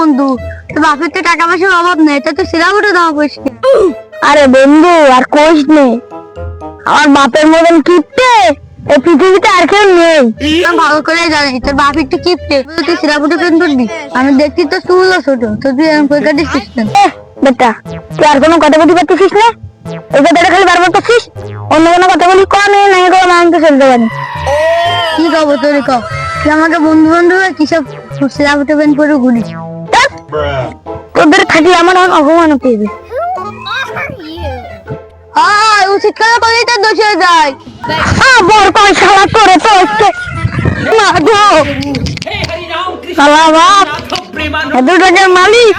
বন্ধু? বাপের তো টাকা পয়সার অভাব নেই তা তো সেরা উঠে দাও পয়সা আরে বন্ধু আর কোষ নেই। আমার বাপের মতন কিপটে এই পৃথিবীতে আর কেউ নেই। আমি ভালো করে জানি তোর বাপ একটু কিপটে তুই করবি। আমি দেখছি তো চুলও ছোট তো তুই এরকম দিচ্ছিস বেটা তুই আর কোনো কথা বলতে পারতেছিস না? এই কথাটা খালি বারবার করছিস? অন্য কোনো কথা বলি কনে নাই কোনো তো চলতে পারি কি কব তোর কব তুই আমাকে বন্ধু বন্ধু কিসব সেরা উঠে প্যান্ট পরে ঘুরিস? তোদের থাকি আমার এখন অপমান হবে হ্যাঁ উচিত করে করেই তার দোষ হয়ে যায় আবার কয় শালা করে তো আজকে না গো শালা বাপ এত টাকার মালিক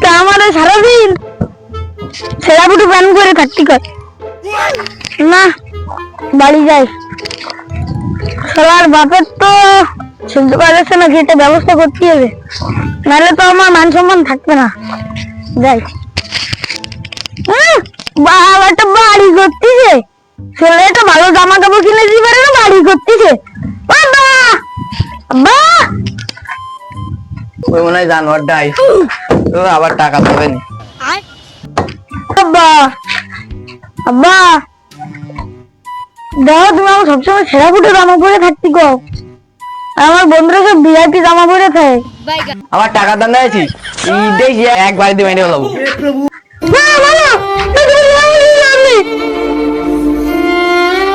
তা আমার সারাদিন ছেড়া বুটু প্যান করে থাকতে কর না বাড়ি যাই শালার বাপের তো শুনতে পারছে না যেটা ব্যবস্থা করতে হবে। নাহলে তো আমার মান সম্মান থাকবে না। যাই। বাবাটা বাড়ি করতেছে। ছেলেটা ভালো জামা কাপড় কিনে দিতে পারে না বাড়ি করতেছে। ওই মনে হয় জানোয়ারটা আইছে আবার টাকা পাবে নি। আব্বা আব্বা। দেখো তুমি আমার সবসময় ছেঁড়া ফুটে জামা পরে থাকতি গো আমার বন্ধুরা সব ভিআইপি জামা পরে থাকে। আমার টাকা দান আছিস ঈদেই এক বাড়ি মেরে হলাম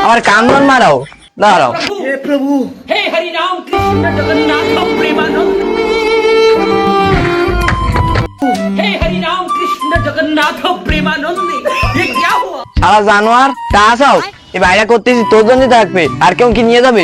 আমার কান্দন মারাও। দাঁড়াও। হে প্রভু। হে হরি রাম কৃষ্ণ জগন্নাথ প্রেমানন্দ। জানোয়ার তা আসাও। এ বাইরে করতেছি তোর জন্য থাকবে। আর কেউ কি নিয়ে যাবে?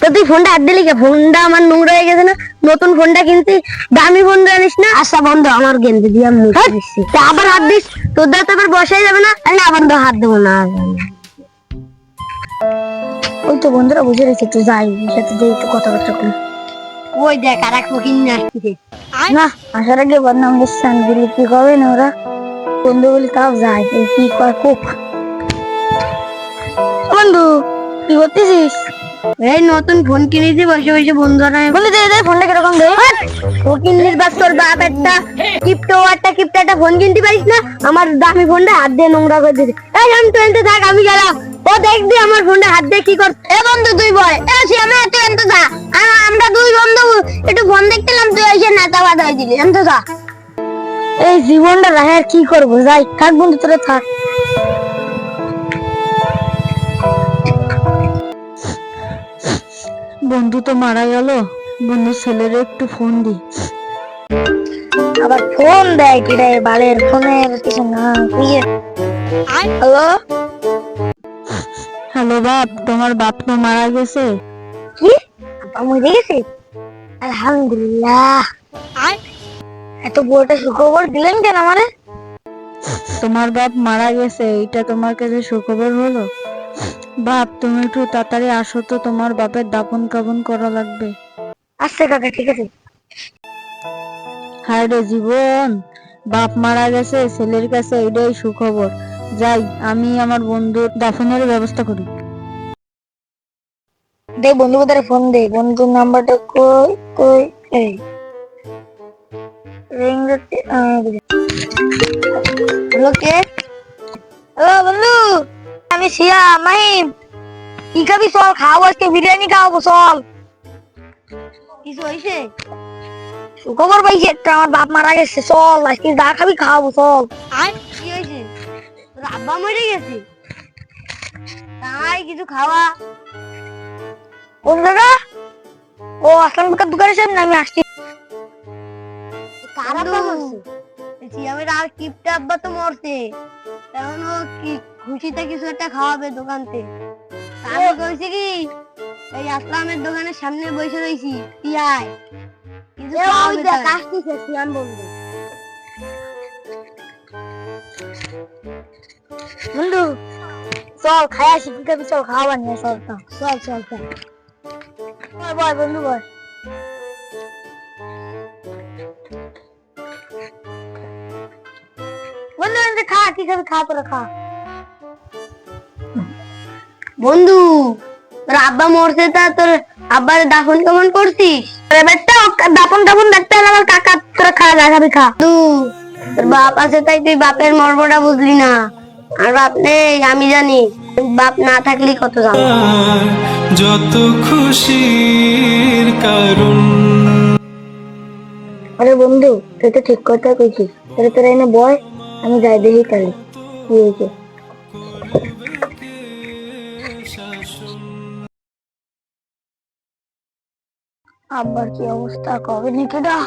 তো তুই ফোনটা হাত দিলি কে? ফোনটা আমার নোংরা হয়ে গেছে না? নতুন ফোনটা কিনছি দামি ফোন জানিস না? আচ্ছা বন্ধু আমার গেঞ্জি দিয়ে আমি আবার হাত দিস। তোর দ্বারা তো এবার বসাই যাবে না। না বন্ধু হাত দেবো না না। ওই তো বন্ধুরা বুঝে রেখে একটু যাই সাথে যে একটু কথাবার্তা করি ওই দেখ আর এক ফকির নিয়ে আসছে না আসার আগে বদনাম দিচ্ছেন দিলে কি করবে না ওরা? বন্ধু বলি তাও যায় কি কয় কোপ বন্ধু কি করতেছিস? এই নতুন ফোন কিনেছি, বসে বসে বন্ধুরা। বলি দে ফোনটা কীরকম দে? ও কিনলিস বাস, তোর বাপ একটা একটা একটা ফোন কিনতে পারিস না? আমার দামি ফোনটা হাত দিয়ে নোংরা করে দিয়েছে এই আমি টুয়েন্টে থাক, আমি গেলাম ও দেখ দি, আমার ফোনটা হাত দিয়ে কি কর এ বন্ধু, তুই বল। এ আমি আমরা দুই বন্ধু, একটু ফোন দেখছিলাম তুই এসে নেতা বাদ হয়ে দিলি। এত যা এই জীবনটা রাখে আর কি করব? যাই থাক বন্ধু, তোরা থাক। বন্ধু তো মারা গেল। বন্ধু ছেলের একটু ফোন দি। আবার ফোন দেয় কি রে? বালের ফোনের কিছু না হ্যালো? হ্যালো বাপ তোমার বাপ তো মারা গেছে। কি? বাবা মরে গেছে? আলহামদুলিল্লাহ। এত বড়টা সুখবর দিলেন কেন আমারে? তোমার বাপ মারা গেছে এটা তোমার কাছে সুখবর হলো? বাপ তুমি একটু তাড়াতাড়ি আসো তো তোমার বাপের দাপন কাপন করা লাগবে। আচ্ছা কাকা ঠিক আছে। হায় রে জীবন বাপ মারা গেছে ছেলের কাছে এটাই সুখবর। যাই আমি আমার বন্ধুর দাফনের ব্যবস্থা করি। দে বন্ধু কোথায় ফোন দে বন্ধুর নাম্বারটা কই কই এই। রিং হ্যালো কে? হ্যালো বন্ধু! আমি শিয়া মাহিম কি খাবি চল খাওয়াবো আজকে বিরিয়ানি খাওয়াবো চল। কিছু হয়েছে সুখবর পাইছি একটা আমার বাপ মারা গেছে চল আজকে যা খাবি খাওয়াবো চল। আর কি হয়েছে তোর আব্বা মরে গেছে? তাই কিছু খাওয়া। কোন জায়গা ও আসলাম বেকার দোকানের সামনে আমি আসছি। কার মরছে? সিয়ামের আর কিপটা আব্বা তো মরছে। এখন ও কি খুশিতে কিছু একটা খাওয়াবে দোকানতে। আমি কইছি কি এই আসলামের দোকানের সামনে বসে রইছি তুই আয়। কি এ দেখ আসতেছে বন্ধু বন্ধু চল খাই আসি কি খাবি চল খাওয়া নিয়ে চল তো। চল চল চল। বয় বন্ধু বয়। বন্ধু বন্ধু খা কি খাবি খা তোরা খা। বন্ধু তোর আব্বা মরছে তা তোর আব্বার দাফন কেমন করছিস? আরে বেটা দাফন টাফন দেখতে হলে আমার কাকা তোর খা যা খাবি খা। তু তোর বাপ আছে তাই তুই বাপের মর্মটা বুঝলি না। আর বাপ নেই আমি জানি। বাপ না থাকলেই কত জানো যত খুশির কারণ। আরে বন্ধু তুই তো ঠিক কথা কইছিস। তাহলে তোরা এনে বয় আমি যাই দেখি তাহলে। কি হয়েছে? আব্বার কি অবস্থা? কবে নাকি ডা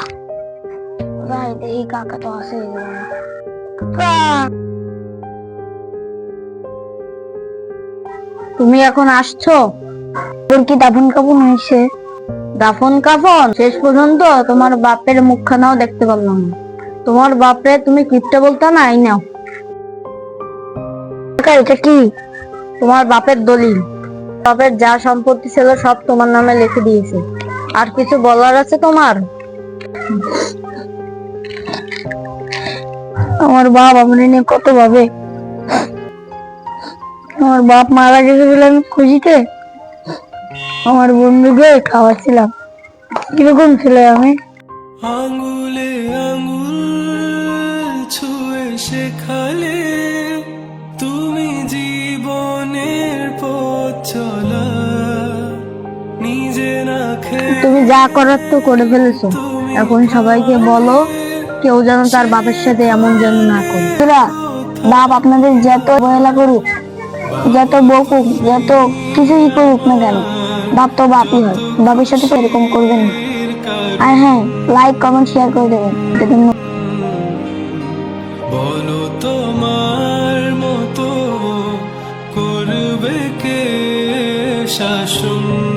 যাই দেখি কাকা তো কাকা! তুমি এখন আসছো? তোর কি দাফন কাপন হয়েছে? দাফন কাফন? শেষ পর্যন্ত তোমার বাপের মুখখানাও দেখতে পারলাম না। তোমার বাপরে তুমি কিপটা বলতো না? এই নাও। এটা কি? তোমার বাপের দলিল। বাপের যা সম্পত্তি ছিল সব তোমার নামে লিখে দিয়েছে। আর কিছু বলার আছে তোমার? আমার বাপ আমার নিয়ে কত ভাবে? আমার বাপ মারা গেছে বলে আমি খুশিতে আমার বন্ধুকে খাওয়াচ্ছিলাম। কীরকম ছিল আমি? আঙ্গুলে আঙ্গুল ছুঁয়ে শেখালে তুমি তুমি যা করার তো করে ফেলেছো। এখন সবাইকে বলো, কেউ যেন তার বাপের সাথে এমন যেন না করে। বাপ আপনাদের যত অবহেলা করুক, যত বকুক, যত কিছুই করুক না কেন, বাপ তো বাপই হয়। বাপের সাথে তো এরকম করবেন না। আর হ্যাঁ লাইক কমেন্ট শেয়ার করে দেবেন। বলো তোমার মতো করবে কে শাসন?